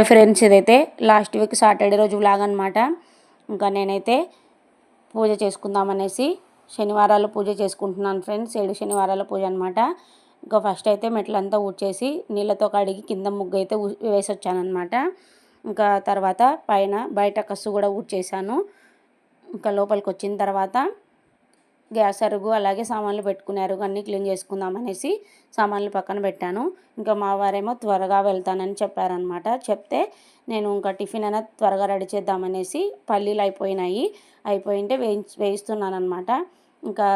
Friends ఇదైతే last week Saturday రోజు vlog అనమాట ఇంకా నేనైతే పూజ చేసుకుందామనేసి శనివారాలు పూజ చేసుకుంటున్నాను ఫ్రెండ్స్. ఏడు శనివారాల పూజ అనమాట ఇంకా ఫస్ట్ అయితే మెట్లంతా ఊడ్చేసి నీళ్ళతో కడిగి కింద ముగ్గు అయితే వేసి వచ్చానమాట ఇంకా తర్వాత పైన బయట కస్సు కూడా ఊడ్చేసాను. ఇంకా లోపలికి వచ్చిన తర్వాత గ్యాస్ అరుగు అలాగే సామాన్లు పెట్టుకునే అరుగు అన్నీ క్లీన్ చేసుకుందాం అనేసి సామాన్లు పక్కన పెట్టాను. ఇంకా మా వారేమో త్వరగా వెళ్తానని చెప్పారనమాట చెప్తే నేను ఇంకా టిఫిన్ అయినా త్వరగా రెడీ చేద్దామనేసి పల్లీలు అయిపోయినాయి. అయిపోయింటే వేయించి వేయిస్తున్నాను అనమాట ఇంకా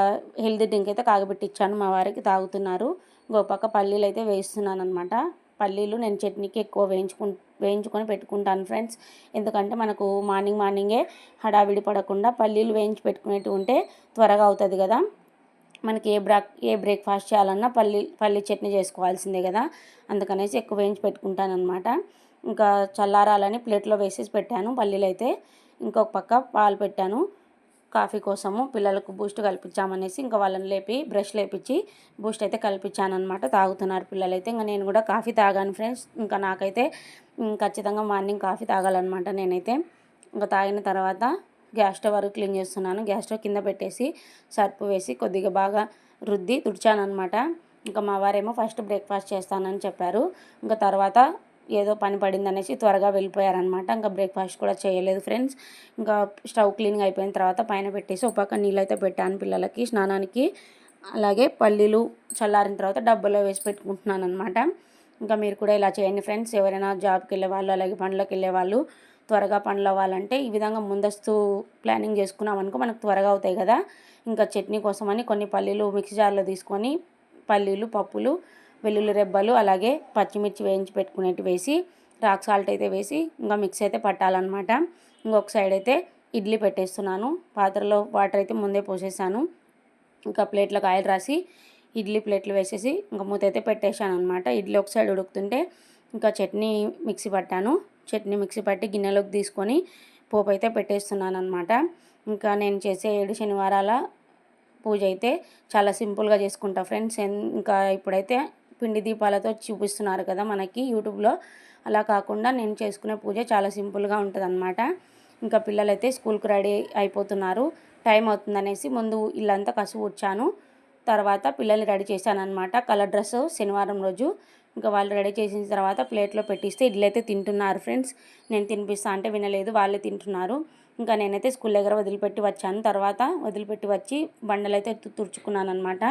హెల్దీ డ్రింక్ అయితే కాగబెట్టించాను మా వారికి తాగుతున్నారు. ఇంకో పక్క పల్లీలు అయితే వేయిస్తున్నాను అనమాట పల్లీలు నేను చట్నీకి ఎక్కువ వేయించుకు వేయించుకొని పెట్టుకుంటాను ఫ్రెండ్స్. ఎందుకంటే మనకు మార్నింగ్ మార్నింగే హడావిడి పడకుండా పల్లీలు వేయించి పెట్టుకునేట్టు ఉంటే త్వరగా అవుతుంది కదా. మనకి ఏ బ్రాక్ ఏ బ్రేక్ఫాస్ట్ చేయాలన్నా పల్లి పల్లి చట్నీ చేసుకోవాల్సిందే కదా. అందుకనేసి ఎక్కువ వేయించి పెట్టుకుంటాను అనమాట ఇంకా చల్లారాలని ప్లేట్లో వేసేసి పెట్టాను పల్లీలు అయితే ఇంకొక పక్క పాలు పెట్టాను. కాఫీ కోసము పిల్లలకు బూస్ట్ కల్పించామనేసి ఇంకా వాళ్ళని లేపి బ్రష్ లేపించి బూస్ట్ అయితే కల్పించానమాట అనమాట తాగుతున్నారు పిల్లలైతే. ఇంకా నేను కూడా కాఫీ తాగాను ఫ్రెండ్స్. ఇంకా నాకైతే ఖచ్చితంగా మార్నింగ్ కాఫీ తాగాలన్నమాట నేనైతే. ఇంకా తాగిన తర్వాత గ్యాస్ స్టవ్ వరకు క్లీన్ చేస్తున్నాను. గ్యాస్ స్టవ్ కింద పెట్టేసి సర్పు వేసి కొద్దిగా బాగా రుద్ది తుడిచానమాట ఇంకా మా వారేమో ఫస్ట్ బ్రేక్ఫాస్ట్ చేస్తానని చెప్పారు. ఇంకా తర్వాత ఏదో పని పడింది అనేసి త్వరగా వెళ్ళిపోయారనమాట ఇంకా బ్రేక్ఫాస్ట్ కూడా చేయలేదు ఫ్రెండ్స్. ఇంకా స్టవ్ క్లీనింగ్ అయిపోయిన తర్వాత పైన పెట్టేసి ఒక పక్క నీళ్ళు అయితే పెట్టాను పిల్లలకి స్నానానికి. అలాగే పల్లీలు చల్లారిన తర్వాత డబ్బులో వేసి పెట్టుకుంటున్నాను అనమాట ఇంకా మీరు కూడా ఇలా చేయండి ఫ్రెండ్స్. ఎవరైనా జాబ్కి వెళ్ళే వాళ్ళు అలాగే పనులకు వెళ్ళే వాళ్ళు త్వరగా పనులు అవ్వాలంటే ఈ విధంగా ముందస్తు ప్లానింగ్ చేసుకున్నాం అనుకో మనకు త్వరగా అవుతాయి కదా. ఇంకా చట్నీ కోసమని కొన్ని పల్లీలు మిక్సీ జార్లో తీసుకొని పల్లీలు పప్పులు వెల్లుల్లి రెబ్బలు అలాగే పచ్చిమిర్చి వేయించి పెట్టుకునేట్టు వేసి రాక్ సాల్ట్ అయితే వేసి ఇంకా మిక్స్ అయితే పట్టాలన్నమాట. ఇంకొక సైడ్ అయితే ఇడ్లీ పెట్టేస్తున్నాను. పాత్రలో వాటర్ అయితే ముందే పోసేసాను. ఇంకా ప్లేట్లకు ఆయిల్ రాసి ఇడ్లీ ప్లేట్లు వేసేసి ఇంకా మూత అయితే పెట్టేశాను అనమాట ఇడ్లీ ఒక సైడ్ ఉడుకుతుంటే ఇంకా చట్నీ మిక్సీ పట్టాను. చట్నీ మిక్సీ పట్టి గిన్నెలోకి తీసుకొని పోపు అయితే పెట్టేస్తున్నాను అనమాట ఇంకా నేను చేసే ఏడు శనివారాల పూజ అయితే చాలా సింపుల్గా చేసుకుంటా ఫ్రెండ్స్. ఇంకా ఇప్పుడైతే పిండి దీపాలతో చూపిస్తున్నారు కదా మనకి యూట్యూబ్లో. అలా కాకుండా నేను చేసుకునే పూజ చాలా సింపుల్గా ఉంటుంది అనమాట ఇంకా పిల్లలైతే స్కూల్కి రెడీ అయిపోతున్నారు. టైం అవుతుందనేసి ముందు ఇల్లంతా కసువు వచ్చాను తర్వాత పిల్లల్ని రెడీ చేశాను అనమాట కలర్ డ్రెస్ శనివారం రోజు. ఇంకా వాళ్ళు రెడీ చేసిన తర్వాత ప్లేట్లో పెట్టిస్తే ఇడ్లీ అయితే తింటున్నారు ఫ్రెండ్స్. నేను తినిపిస్తా అంటే వినలేదు వాళ్ళే తింటున్నారు. ఇంకా నేనైతే స్కూల్ దగ్గర వదిలిపెట్టి వచ్చాను. తర్వాత వదిలిపెట్టి వచ్చి బండలు అయితే తుడుచుకున్నాను అనమాట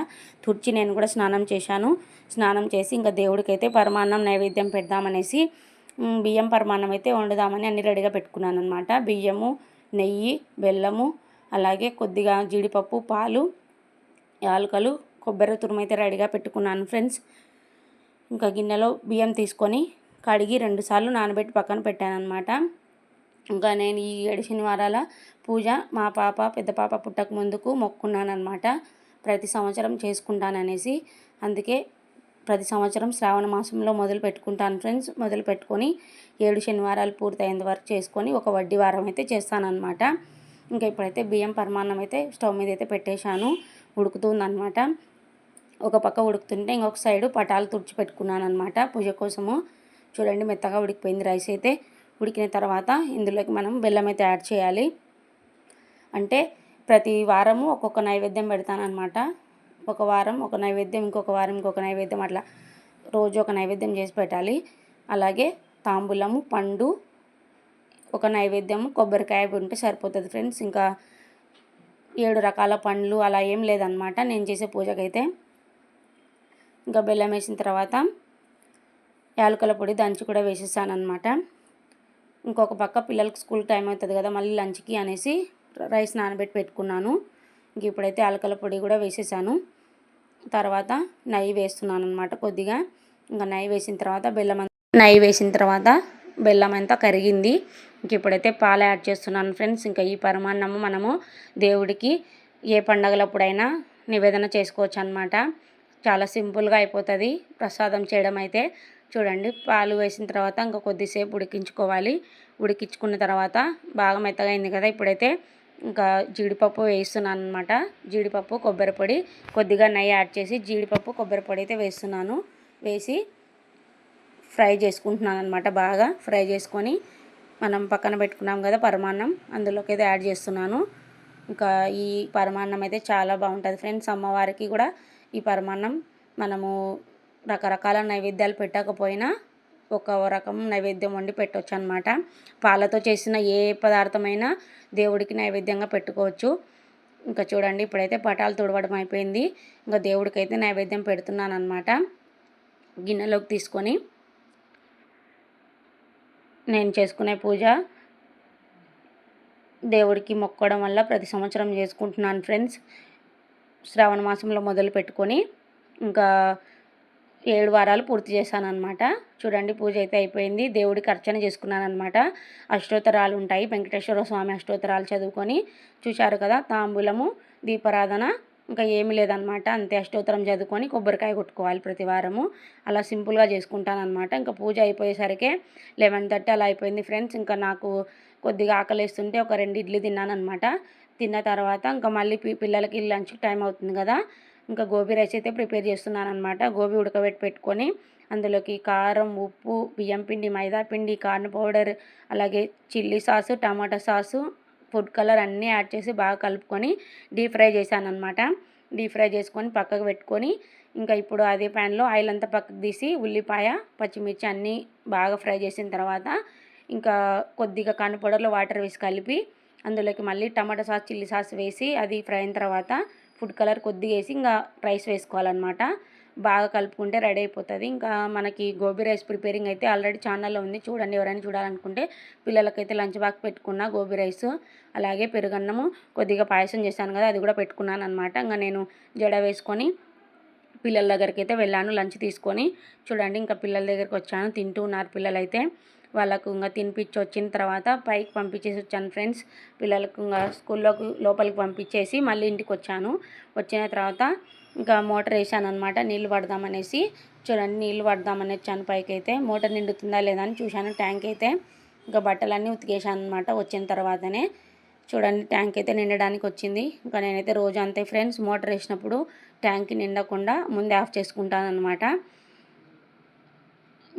తుడిచి నేను కూడా స్నానం చేశాను. స్నానం చేసి ఇంకా దేవుడికైతే పరమాన్నం నైవేద్యం పెడదామనేసి బియ్యం పరమాన్నం అయితే వండుదామని అన్ని రెడీగా పెట్టుకున్నాను అనమాట బియ్యము నెయ్యి బెల్లము అలాగే కొద్దిగా జీడిపప్పు పాలు యాలకలు కొబ్బరి తురుమైతే రెడీగా పెట్టుకున్నాను ఫ్రెండ్స్. ఇంకా గిన్నెలో బియ్యం తీసుకొని కడిగి రెండుసార్లు నానబెట్టి పక్కన పెట్టాను అనమాట ఇంకా నేను ఈ ఏడు శనివారాల పూజ మా పాప పెద్ద పాప పుట్టక ముందుకు మొక్కున్నాను అనమాట ప్రతి సంవత్సరం చేసుకుంటాననేసి అందుకే ప్రతి సంవత్సరం శ్రావణ మాసంలో మొదలు పెట్టుకుంటాను ఫ్రెండ్స్. మొదలు పెట్టుకొని ఏడు శనివారాలు పూర్తయ్యేంత వరకు చేసుకొని ఒక వడ్డీ వారం అయితే చేస్తానన్నమాట. ఇంకా ఇప్పుడైతే బియ్యం పరమాన్నం అయితే స్టవ్ మీద అయితే పెట్టేశాను. ఉడుకుతుందనమాట ఒక పక్క ఉడుకుతుంటే ఇంకొక సైడు పటాలు తుడిచి పెట్టుకున్నాను అనమాట పూజ కోసము. చూడండి మెత్తగా ఉడికిపోయింది రైస్ అయితే. ఉడికిన తర్వాత ఇందులోకి మనం బెల్లం అయితే యాడ్ చేయాలి. అంటే ప్రతి వారము ఒక్కొక్క నైవేద్యం పెడతానమాట ఒక వారం ఒక నైవేద్యం ఇంకొక వారం ఇంకొక నైవేద్యం అట్లా రోజు ఒక నైవేద్యం చేసి పెట్టాలి. అలాగే తాంబూలము పండు ఒక నైవేద్యము కొబ్బరికాయ ఉంటే సరిపోతుంది ఫ్రెండ్స్. ఇంకా ఏడు రకాల పండ్లు అలా ఏం లేదనమాట నేను చేసే పూజకైతే. ఇంకా బెల్లం వేసిన తర్వాత యాలకుల పొడి దంచి కూడా వేసేసాను అనమాట ఇంకొక పక్క పిల్లలకి స్కూల్ టైం అవుతుంది కదా మళ్ళీ లంచ్కి అనేసి రైస్ నానబెట్టి పెట్టుకున్నాను. ఇంక ఇప్పుడైతే అలకల పొడి కూడా వేసేసాను. తర్వాత నెయ్యి వేస్తున్నాను అనమాట కొద్దిగా. ఇంకా నెయ్యి వేసిన తర్వాత బెల్లం నెయ్యి వేసిన తర్వాత బెల్లం అంతా కరిగింది. ఇంక ఇప్పుడైతే పాలు యాడ్ చేస్తున్నాను ఫ్రెండ్స్. ఇంకా ఈ పరమాన్నము మనము దేవుడికి ఏ పండగలప్పుడైనా నివేదన చేసుకోవచ్చు అనమాట చాలా సింపుల్గా అయిపోతుంది ప్రసాదం చేయడం అయితే. చూడండి పాలు వేసిన తర్వాత ఇంకా కొద్దిసేపు ఉడికించుకోవాలి. ఉడికించుకున్న తర్వాత బాగా మెత్తగా అయింది కదా ఇప్పుడైతే ఇంకా జీడిపప్పు వేస్తున్నాను అనమాట జీడిపప్పు కొబ్బరి పొడి కొద్దిగా నెయ్యి యాడ్ చేసి జీడిపప్పు కొబ్బరి పొడి అయితే వేస్తున్నాను. వేసి ఫ్రై చేసుకుంటున్నాను అనమాట బాగా. ఫ్రై చేసుకొని మనం పక్కన పెట్టుకున్నాం కదా పరమాన్నం అందులోకి అయితే యాడ్ చేస్తున్నాను. ఇంకా ఈ పరమాన్నం అయితే చాలా బాగుంటుంది ఫ్రెండ్స్. అమ్మవారికి కూడా ఈ పరమాన్నం మనము రకరకాల నైవేద్యాలు పెట్టకపోయినా ఒక రకం నైవేద్యం వండి పెట్టవచ్చు అనమాట పాలతో చేసిన ఏ పదార్థమైనా దేవుడికి నైవేద్యంగా పెట్టుకోవచ్చు. ఇంకా చూడండి ఇప్పుడైతే పటాలు తుడవడం అయిపోయింది. ఇంకా దేవుడికైతే నైవేద్యం పెడుతున్నాను అనమాట గిన్నెలోకి తీసుకొని నేను చేసుకునే పూజ దేవుడికి మొక్కడం వల్ల ప్రతి సంవత్సరం చేసుకుంటున్నాను ఫ్రెండ్స్. శ్రావణ మాసంలో మొదలు పెట్టుకొని ఇంకా ఏడు వారాలు పూర్తి చేశానమాట చూడండి పూజ అయితే అయిపోయింది. దేవుడికి అర్చన చేసుకున్నాను అనమాట అష్టోత్తరాలు ఉంటాయి. వెంకటేశ్వర స్వామి అష్టోత్తరాలు చదువుకొని చూశారు కదా తాంబూలము దీపారాధన ఇంకా ఏమీ లేదనమాట అంతే అష్టోత్తరం చదువుకొని కొబ్బరికాయ కొట్టుకోవాలి ప్రతి వారము. అలా సింపుల్గా చేసుకుంటానమాట ఇంకా పూజ అయిపోయేసరికి లెవెన్ థర్టీ అలా అయిపోయింది ఫ్రెండ్స్. ఇంకా నాకు కొద్దిగా ఆకలిస్తుంటే ఒక రెండు ఇడ్లీ తిన్నానమాట తిన్న తర్వాత ఇంకా మళ్ళీ పిల్లలకి లంచ్ టైం అవుతుంది కదా. ఇంకా గోబీ రైస్ అయితే ప్రిపేర్ చేస్తున్నాను అనమాట గోబీ ఉడకబెట్టి పెట్టుకొని అందులోకి కారం ఉప్పు బియ్యం పిండి మైదా పిండి కార్న్ పౌడర్ అలాగే chilli sauce tomato sauce food colour అన్నీ యాడ్ చేసి బాగా కలుపుకొని డీప్ ఫ్రై చేశాను అనమాట డీప్ ఫ్రై చేసుకొని పక్కకు పెట్టుకొని ఇంకా ఇప్పుడు అదే ప్యాన్లో ఆయిల్ అంతా పక్కకు తీసి ఉల్లిపాయ పచ్చిమిర్చి అన్నీ బాగా ఫ్రై చేసిన తర్వాత ఇంకా కొద్దిగా పౌడర్లో వాటర్ వేసి కలిపి అందులోకి మళ్ళీ టమాటా సాస్ చిల్లీ సాస్ వేసి అది ఫ్రై అయిన తర్వాత ఫుడ్ కలర్ కొద్దిగా వేసి ఇంకా రైస్ వేసుకోవాలన్నమాట. బాగా కలుపుకుంటే రెడీ అయిపోతుంది. ఇంకా మనకి గోబీ రైస్ ప్రిపేరింగ్ అయితే ఆల్రెడీ ఛానల్లో ఉంది. చూడండి ఎవరైనా చూడాలనుకుంటే పిల్లలకైతే లంచ్ బాక్స్ పెట్టుకున్న గోబీ రైస్ అలాగే పెరుగన్నము. కొద్దిగా పాయసం చేశాను కదా అది కూడా పెట్టుకున్నాను అనమాట ఇంకా నేను జడ వేసుకొని పిల్లల దగ్గరికి అయితే వెళ్ళాను లంచ్ తీసుకొని. చూడండి ఇంకా పిల్లల దగ్గరికి వచ్చాను తింటూ ఉన్నారు పిల్లలైతే. వాళ్ళకు ఇంకా తినిపించి వచ్చిన తర్వాత పైకి పంపించేసి వచ్చాను ఫ్రెండ్స్. పిల్లలకు ఇంకా స్కూల్లోకి లోపలికి పంపించేసి మళ్ళీ ఇంటికి వచ్చాను. వచ్చిన తర్వాత ఇంకా మోటార్ వేసాను అనమాట నీళ్ళు పడదామనేసి చూడండి నీళ్ళు పడదామని వచ్చాను పైకి అయితే మోటార్ నిండుతుందా లేదా అని చూశాను. ట్యాంక్ అయితే ఇంకా బట్టలన్నీ ఉతికేసాను అనమాట వచ్చిన తర్వాతనే. చూడండి ట్యాంక్ అయితే నిండడానికి వచ్చింది. ఇంకా నేనైతే రోజు అంతే ఫ్రెండ్స్ మోటార్ వేసినప్పుడు ట్యాంక్ నిండకుండా ముందే ఆఫ్ చేసుకుంటాను అనమాట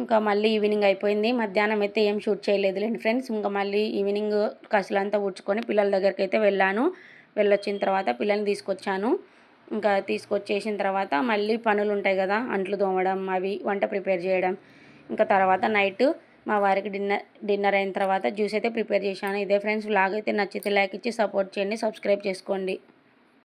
ఇంకా మళ్ళీ ఈవినింగ్ అయిపోయింది. మధ్యాహ్నం అయితే ఏం షూట్ చేయలేదులేండి ఫ్రెండ్స్. ఇంకా మళ్ళీ ఈవినింగ్ కసులంతా ఊడ్చుకొని పిల్లల దగ్గరికి అయితే వెళ్ళాను. వెళ్ళొచ్చిన తర్వాత పిల్లల్ని తీసుకొచ్చాను. ఇంకా తీసుకొచ్చేసిన తర్వాత మళ్ళీ పనులు ఉంటాయి కదా అంట్లు తోమడం అవి వంట ప్రిపేర్ చేయడం. ఇంకా తర్వాత నైట్ మా వారికి డిన్నర్ డిన్నర్ అయిన తర్వాత జ్యూస్ అయితే ప్రిపేర్ చేశాను. ఇదే ఫ్రెండ్స్ వ్లాగ్ అయితే నచ్చితే లైక్ ఇచ్చి సపోర్ట్ చేయండి సబ్స్క్రైబ్ చేసుకోండి.